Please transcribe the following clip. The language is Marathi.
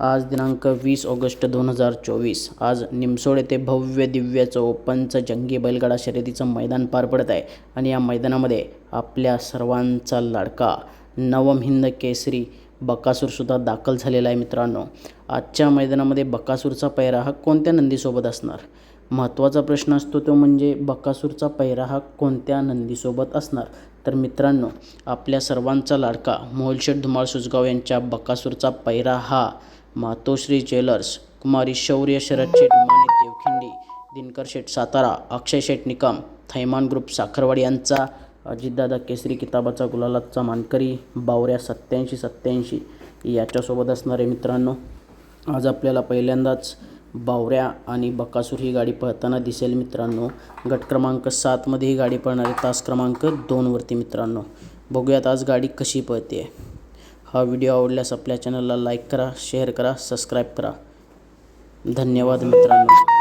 आज दिनांक वीस ऑगस्ट दोन हजार चोवीस. आज निमसोड येथे भव्य दिव्य चौपंच जंगी बैलगाडा शर्यतीचं मैदान पार पडत आहे आणि या मैदानामध्ये आपल्या सर्वांचा लाडका नवम हिंद केसरी बकासूरसुद्धा दाखल झालेला आहे मित्रांनो. आजच्या मैदानामध्ये बकासूरचा पैरा हा कोणत्या नंदीसोबत असणार? महत्त्वाचा प्रश्न असतो तो म्हणजे बकासूरचा पैरा हा कोणत्या नंदीसोबत असणार? तर मित्रांनो आपल्या सर्वांचा लाडका मोहलशेठ धुमाळ सुजगाव यांच्या बकासूरचा पैरा हा मातोश्री ज्वेलर्स कुमारी शौर्य शरद शेठ माने देवखिंडी दिनकर शेठ सातारा अक्षय शेठ निकम थैमान ग्रुप साखरवाडी यांचा अजितदादा केसरी किताबाचा गुलालाचा मानकरी बावऱ्या सत्याऐंशी सत्याऐंशी याच्यासोबत असणारे मित्रांनो. आज आपल्याला पहिल्यांदाच बावऱ्या आणि बकासूर ही गाडी पळताना दिसेल मित्रांनो. गट क्रमांक सातमध्ये ही गाडी पळणार आहे तास क्रमांक दोनवरती मित्रांनो. बघूयात आज गाडी कशी पळते हा व्हिडिओ आवडल्यास आपल्या चॅनलला लाईक करा शेअर करा सबस्क्राईब करा. धन्यवाद मित्रांनो.